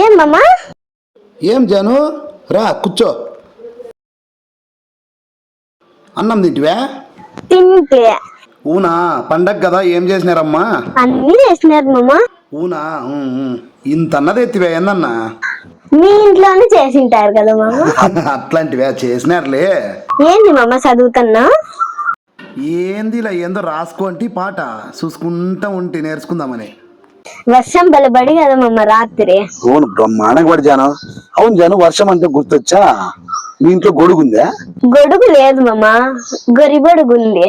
ఏం మామ? ఏం జాను? రా కూర్చో. అన్నం తింటివా? తింటే. ఊనా? పండగ కదా ఏం చేసినారమ్మా? అన్ని చేసినారు మామ. ఊనా? ఉమ్, ఉమ్. ఇంత అన్నది ఎత్తివా ఏందన్నా? మీ ఇంట్లోనే చేసింటారు కదా మామ. అట్లాంటివా చేసినారులే. ఏంది మామ చదువుతున్నా? ఏందిలా ఏందో రాసుకోంటి పాట చూసుకుంటా ఉంటే నేర్చుకుందామని. వర్షం బలబడి కదా మామ రాత్రి. అవును బ్రహ్మాండంగా పడి జాను. అవును జాను వర్షం అంటే గుర్తొచ్చా? మీ ఇంట్లో గొడుగుందా? గొడుగు లేదు మామ గొరిబొడుగు ఉంది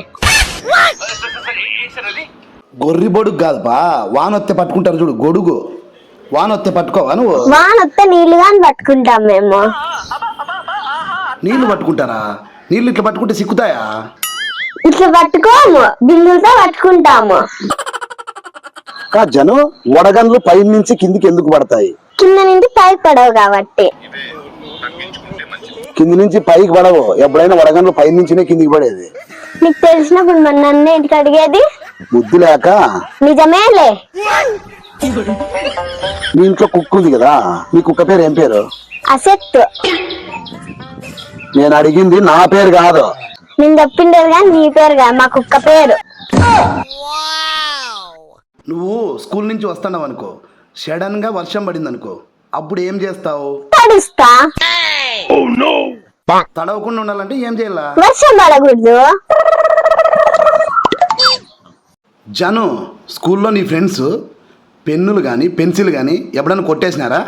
గొర్రి బొడుగు కాదు బా వానొత్తే పట్టుకుంటారు చూడు గొడుగు. వానొత్తే పట్టుకోవా నువ్వు? వానొత్తే నీళ్ళు గాని పట్టుకుంటాం మేము. నీళ్ళు పట్టుకుంటారా? నీళ్ళు ఇట్లా పట్టుకుంటే సిక్కుతాయా? ఇట్లా పట్టుకోము. బిల్లులతో పట్టుకుంటాము. జను వడగన్లు పై నుంచి కిందికి ఎందుకు పడతాయి? కింద నుండి పై పడవు కాబట్టి. కింది నుంచి పైకి పడవు. ఎప్పుడైనా వడగన్లు పై నుంచినే కిందికి పడేది. నీకు తెలిసినప్పుడు మన నన్ను ఇంటికి అడిగేది? బుద్ధి లేక? నిజమేలే మీ ఇంట్లో కుక్క ఉంది కదా? మీ కుక్క పేరు ఏం పేరు? అసెత్తు. నేను అడిగింది నా పేరు కాదు. నేను చెప్పిండేది కానీ నీ పేరు కాదు మా కుక్క పేరు. నువ్వు స్కూల్ నుంచి వస్తున్నావు అనుకో. సడన్గా వర్షం పడింది అనుకో. అప్పుడు ఏం చేస్తావు? తడుస్తా. తడవకుండా ఉండాలంటే ఏం చేయాలా? వర్షం పడకూడదు. జను స్కూల్లో నీ ఫ్రెండ్స్ పెన్నులు కానీ పెన్సిల్ కానీ ఎప్పుడైనా కొట్టేసినారా?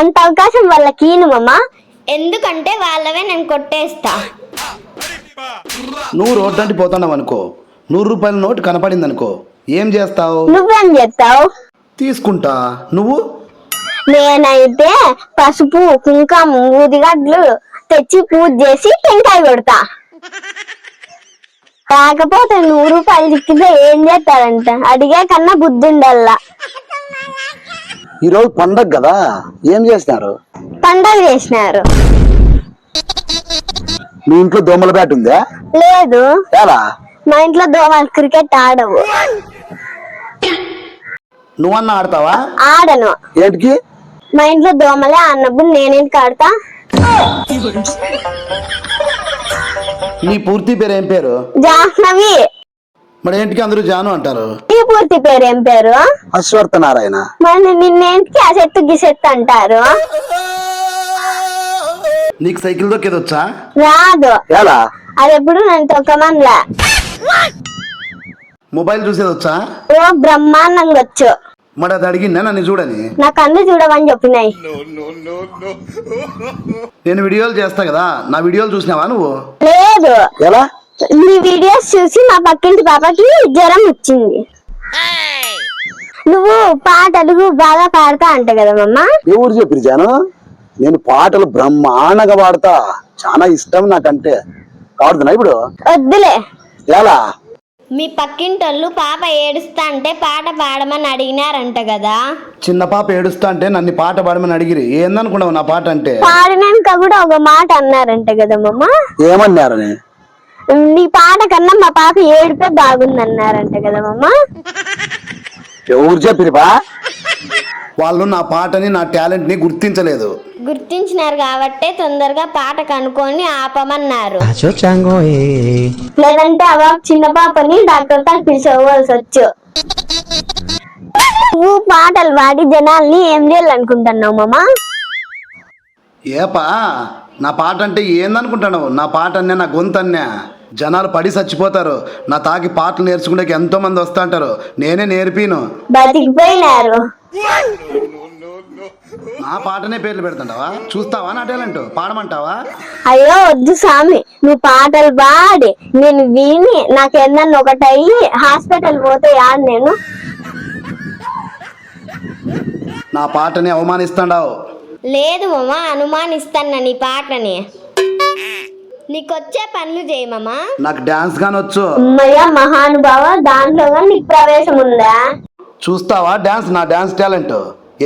అంత అవకాశం వాళ్ళకి మామ. ఎందుకంటే వాళ్ళవే నేను కొట్టేస్తా. నువ్వు రోడ్డు అంటే పోతున్నావు అనుకో. నూరు రూపాయల నోటు కనపడింది అనుకో ఏం చేస్తావు? నువ్వేం చేస్తావు? తీసుకుంటా. నువ్వు? నేనైతే పసుపు కుంకుమ ఊదిగడ్లు తెచ్చి పూజ చేసి టెంకాయ కొడతా. కాకపోతే నూరు రూపాయలు చిక్కితే ఏం చేస్తారంట? అడిగే కన్నా బుద్ధి ఉండాలా ఈ రోజు పండగ కదా. ఏం చేసినారు పండగ చేసినారు. మీ ఇంట్లో దోమల బ్యాట్ ఉందా? లేదు. ఎలా? మా ఇంట్లో దోమలు క్రికెట్ ఆడవు. నువ్వన్నా ఆడతావా? ఆడను. ఏంటికి? మా ఇంట్లో దోమలే అన్నప్పుడు నేనేంటి ఆడతా? నీ పూర్తి పేరు ఏం పేరు? జాహ్నవి. మరి ఏంటికి అందరూ జాను అంటారు? నీ పూర్తి పేరు ఏం పేరు? అశ్వర్థ నారాయణ మరి నిన్నేంటికి ఆ చెట్టు గిసెత్తు అంటారు? నీకు సైకిల్ దొక్కేదొచ్చా? రాదు. ఎలా? అది ఎప్పుడు నన్ను తొక్కమనిలే మొబైల్ చూసేదొచ్చా? ఓ బ్రహ్మాండంగా వచ్చు. మరి అది అడిగిందా నన్ను చూడని? నా కన్ను చూడమని చెప్పినాయి. నేను వీడియోలు చేస్తా కదా. నా వీడియోలు చూసినావా నువ్వు? లేదు. ఎలా? నీ వీడియోస్ చూసి మా పక్కింటి పాపకి జ్వరం వచ్చింది. నువ్వు పాటలు బాగా పాడతా అంట కదా మమ్మ. ఎవరు చెప్పిరు జాను? నేను పాటలు బ్రహ్మాండంగా పాడతా. చాలా ఇష్టం నాకంటే. పాడుతున్నా ఇప్పుడు? వద్దులే. ఎలా? మీ పక్కింటోళ్ళు పాప ఏడుస్తా అంటే పాట పాడమని అడిగినారంట కదా. చిన్న పాప ఏడుస్తా అంటే నన్ను పాట పాడమని అడిగిరి. ఏందనుకున్నావు నా పాట అంటే? పాడినాక కూడా ఒక మాట అన్నారంట కదా మమ్మ ఏమన్నారని? నీ పాట కన్నా మా పాప ఏడుపే బాగుందన్నారంట కదా మమ్మ ఎవరు చెప్పిరు బా? వాళ్ళు నా పాటని నా టాలెంట్ని గుర్తించలేదు. గుర్తించినారు కాబట్టే తొందరగా పాట కనుక్కొని ఆపమన్నారు. లేదంటే అవ చిన్న పాపని డాక్టర్తో పిలిచవలసి వచ్చు. నువ్వు పాటలు పాడి జనాల్ని ఏం చేయాలనుకుంటున్నావు మామ? ఏపా నా పాట అంటే ఏందనుకుంటున్నావు? నా పాట అన్నే నా గొంతు అన్నే జనాలు పడి చచ్చిపోతారు. నా తాకి పాటలు నేర్చుకునే ఎంతో మంది వస్తా అంటారు. నేనే నేర్పిను. బతికిపోయినారు. నా పాటనే పేర్లు పెడుతుంటావా? చూస్తావా నా టాలెంట్? పాడమంటావా? అయ్యో వద్దు స్వామి. నువ్వు పాటలు పాడి నేను విని నాకు ఏదన్నా ఒకటి అయ్యి హాస్పిటల్ పోతే యాడ్ నేను? నా పాటని అవమానిస్తాడావు. లేదు మామ అనుమానిస్తాను నీ పాటని. నీకొచ్చే పనులు చేయమమ్మా నాకు డాన్స్ గాని వచ్చు అమ్మయ్య మహానుభావ దాంట్లో నీకు ప్రవేశం ఉందా చూస్తావా డాన్స్? నా డాన్స్ టాలెంట్.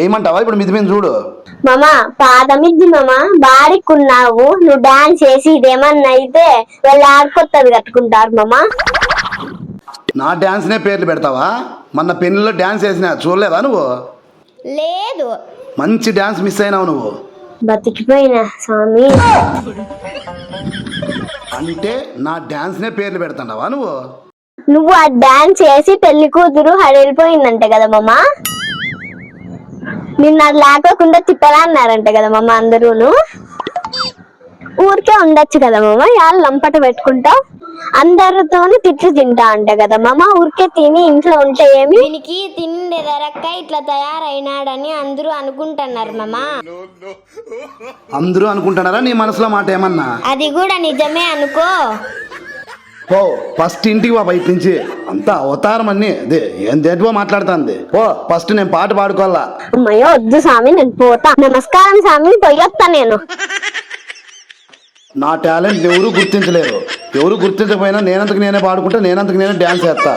ఏమంటావా? ఇప్పుడు మిది మీద చూడు. మామ పాదమిద్ది మామ. బాడికున్నావు నువ్వు డాన్స్ చేసి ఇదేమన్నా అయితే వాళ్ళు ఆడుకొత్తది కట్టుకుంటారు మామ. నా డ్యాన్స్నే పేర్లు పెడతావా? మొన్న పెళ్ళిలో డ్యాన్స్ వేసినా చూడలేదా నువ్వు? లేదు. మంచి డ్యాన్స్ మిస్ అయినావు నువ్వు. బతికిపోయినా స్వామి. అంటే నా డ్యాన్స్నే పేర్లు పెడుతున్నావా నువ్వు? నువ్వు ఆ డాన్స్ చేసి పెళ్ళి కూతురు హడలిపోయిందంట కదా మామ. నిన్న అది లేకోకుండా తిప్పలా అన్నారంట కదా మామ అందరూను. ఊరికే ఉండొచ్చు కదా మామ యాళ్ళు లంపట పెట్టుకుంటావు అందరితోని తిట్లు తింటా అంట కదా మామ ఊరికే తిని ఇంట్లో ఉంటే ఏమి? దీనికి తిండి దొరక్క ఇట్లా తయారైనాడని అందరూ అనుకుంటున్నారు మామ. అందరూ అనుకుంటున్నారా నీ మనసులో మాట ఏమన్నా? అది కూడా నిజమే అనుకో. పో ఫస్ట్ ఇంటికి వా బయట నుంచి. అంతా అవతారం అన్ని. అదే ఏం దేంట్లో మాట్లాడుతుంది. ఓ ఫస్ట్ నేను పాట పాడుకోవాలా? అమ్మయ్య వద్దు స్వామి నేను పోతా. నమస్కారం స్వామి పోయొస్తా నేను. నా టాలెంట్ ఎవరు గుర్తించలేరు. ఎవరు గుర్తించకపోయినా నేనంతకు నేనే పాడుకుంటా నేనంతకు నేనే డ్యాన్స్ చేస్తా.